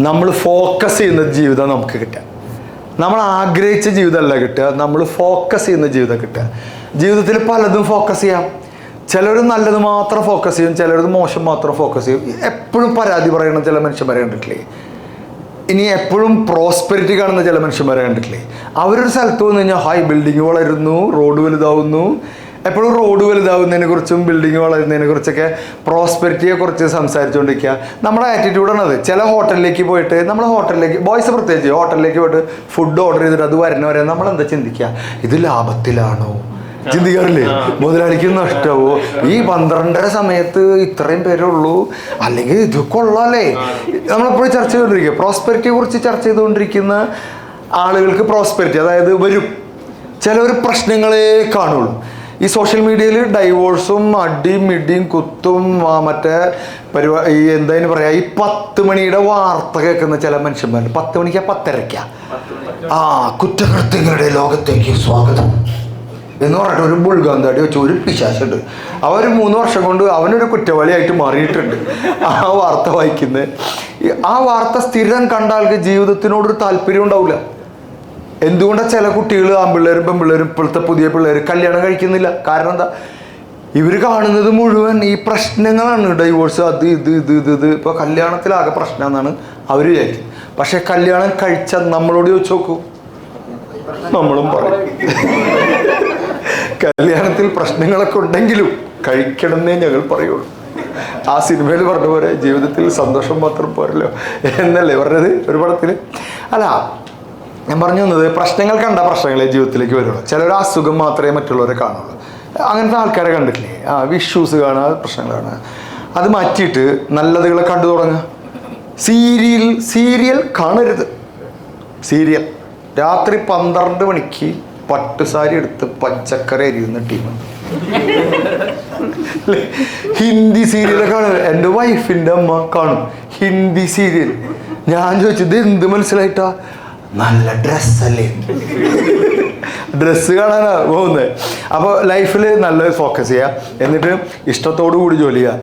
നമ്മൾ ഫോക്കസ് ചെയ്യുന്ന ജീവിതം നമുക്ക് കിട്ടുക. നമ്മൾ ആഗ്രഹിച്ച ജീവിതമല്ല കിട്ടുക. നമ്മൾ ഫോക്കസ് ചെയ്യുന്ന ജീവിതം കിട്ടുക. ജീവിതത്തിൽ പലതും ഫോക്കസ് ചെയ്യാം. ചിലർ നല്ലത് മാത്രം ഫോക്കസ് ചെയ്യും. ചിലർ മോശം മാത്രം ഫോക്കസ് ചെയ്യും. എപ്പോഴും പരാതി പറയുന്ന ചില മനുഷ്യന്മാരെ കണ്ടിട്ടില്ലേ? ഇനി എപ്പോഴും പ്രോസ്പെരിറ്റി കാണുന്ന ചില മനുഷ്യന്മാരെ കണ്ടിട്ടില്ലേ? അവരൊരു സ്ഥലത്ത് വന്നു കഴിഞ്ഞാൽ ഹായ് ബിൽഡിംഗ് വളരുന്നു റോഡ് വലുതാവുന്നു. എപ്പോഴും റോഡ് വലുതാവുന്നതിനെ കുറിച്ചും ബിൽഡിംഗ് വളരുന്നതിനെ കുറിച്ചൊക്കെ പ്രോസ്പെരിറ്റിയെ കുറിച്ച് സംസാരിച്ചുകൊണ്ടിരിക്കുക നമ്മുടെ ആറ്റിറ്റ്യൂഡാണ് അത് ചില ഹോട്ടലിലേക്ക് പോയിട്ട് നമ്മൾ ഹോട്ടലിലേക്ക് ബോയ്സ് പ്രത്യേകിച്ച് ഹോട്ടലിലേക്ക് പോയിട്ട് ഫുഡ് ഓർഡർ ചെയ്തിട്ട് അത് വരുന്നവരെ നമ്മൾ എന്താ ചിന്തിക്കുക? ഇത് ലാഭത്തിലാണോ? ചിന്തിക്കാറില്ലേ? മുതലാളിക്ക് നഷ്ടമോ ഈ പന്ത്രണ്ടര സമയത്ത് ഇത്രയും പേരുള്ളൂ. അല്ലെങ്കിൽ ഇത് കൊള്ളാല്ലേ? നമ്മളെപ്പോഴും ചർച്ച ചെയ്തുകൊണ്ടിരിക്കുക പ്രോസ്പെരിറ്റിയെ കുറിച്ച് ചർച്ച ചെയ്തുകൊണ്ടിരിക്കുന്ന ആളുകൾക്ക് പ്രോസ്പെരിറ്റി അതായത് വരും. ചിലവർ പ്രശ്നങ്ങളെ കാണുള്ളൂ. ഈ സോഷ്യൽ മീഡിയയിൽ ഡൈവോഴ്സും അടിയും മിടിയും കുത്തും മറ്റേ പരിപാ ഈ എന്തായാലും പറയാ ഈ പത്ത് മണിയുടെ വാർത്ത കേൾക്കുന്ന ചില മനുഷ്യന്മാരുണ്ട്. പത്ത് മണിക്ക് പത്തരയ്ക്ക. ആ കുറ്റകൃത്യങ്ങളുടെ ലോകത്തേക്ക് സ്വാഗതം എന്ന് പറഞ്ഞിട്ട് ഒരു ബുൾഗാന്താടി വെച്ച് ഒരു പിശാശുണ്ട്. അവർ മൂന്ന് വർഷം കൊണ്ട് അവനൊരു കുറ്റവാളിയായിട്ട് മാറിയിട്ടുണ്ട്. ആ വാർത്ത വായിക്കുന്നത് ആ വാർത്ത സ്ഥിരം കണ്ട ആൾക്ക് ജീവിതത്തിനോടൊരു താല്പര്യം ഉണ്ടാവില്ല എന്തുകൊണ്ടാണ് ചില കുട്ടികൾ ആൺപിള്ളേരും പെൺപിള്ളേരും ഇപ്പോഴത്തെ പുതിയ പിള്ളേർ കല്യാണം കഴിക്കുന്നില്ല? കാരണം എന്താ? ഇവർ കാണുന്നത് മുഴുവൻ ഈ പ്രശ്നങ്ങളാണ്. ഡൈവോഴ്സ് അത് ഇത് ഇത് ഇത് ഇത്. ഇപ്പോൾ കല്യാണത്തിലാകെ പ്രശ്നം എന്നാണ് അവർ വിചാരിക്കുന്നത് പക്ഷെ കല്യാണം കഴിച്ച നമ്മളോട് ചോദിച്ചു നോക്കൂ. നമ്മളും പറയും. കല്യാണത്തിൽ പ്രശ്നങ്ങളൊക്കെ ഉണ്ടെങ്കിലും കഴിക്കണമെന്നേ ഞങ്ങൾ പറയുള്ളൂ. ആ സിനിമയിൽ പറഞ്ഞ പോലെ ജീവിതത്തിൽ സന്തോഷം മാത്രം പോരല്ലോ. എന്നല്ലേ പറഞ്ഞത്? ഒരു പടത്തിൽ അല്ല ഞാൻ പറഞ്ഞു തന്നത് പ്രശ്നങ്ങൾ കണ്ട പ്രശ്നങ്ങളെ ജീവിതത്തിലേക്ക് വരുള്ളൂ. ചിലർ അസുഖം മാത്രമേ മറ്റുള്ളവരെ കാണുള്ളൂ. അങ്ങനത്തെ ആൾക്കാരെ കണ്ടിട്ടില്ലേ? ആ ഇഷ്യൂസ് കാണുക പ്രശ്നങ്ങൾ കാണുക അത് മാറ്റിയിട്ട് നല്ലതുകളെ കണ്ടു തുടങ്ങുക. സീരിയൽ സീരിയൽ കാണരുത്. സീരിയൽ. രാത്രി പന്ത്രണ്ട് മണിക്ക് പട്ടുസാരി എടുത്ത് പച്ചക്കറി എരിയുന്ന ടീം ഹിന്ദി സീരിയൽ കാണും എന്റെ വൈഫിന്റെ അമ്മ കാണും. ഹിന്ദി സീരിയൽ. ഞാൻ ചോദിച്ചത് എന്ത് മനസ്സിലായിട്ടാ? നല്ല ഡ്രസ്സല്ലേ ഡ്രസ്സ് കാണാനാ പോകുന്നത് അപ്പോൾ ലൈഫിൽ നല്ല ഫോക്കസ് ചെയ്യുക എന്നിട്ട് ഇഷ്ടത്തോടു കൂടി ജോലി ചെയ്യുക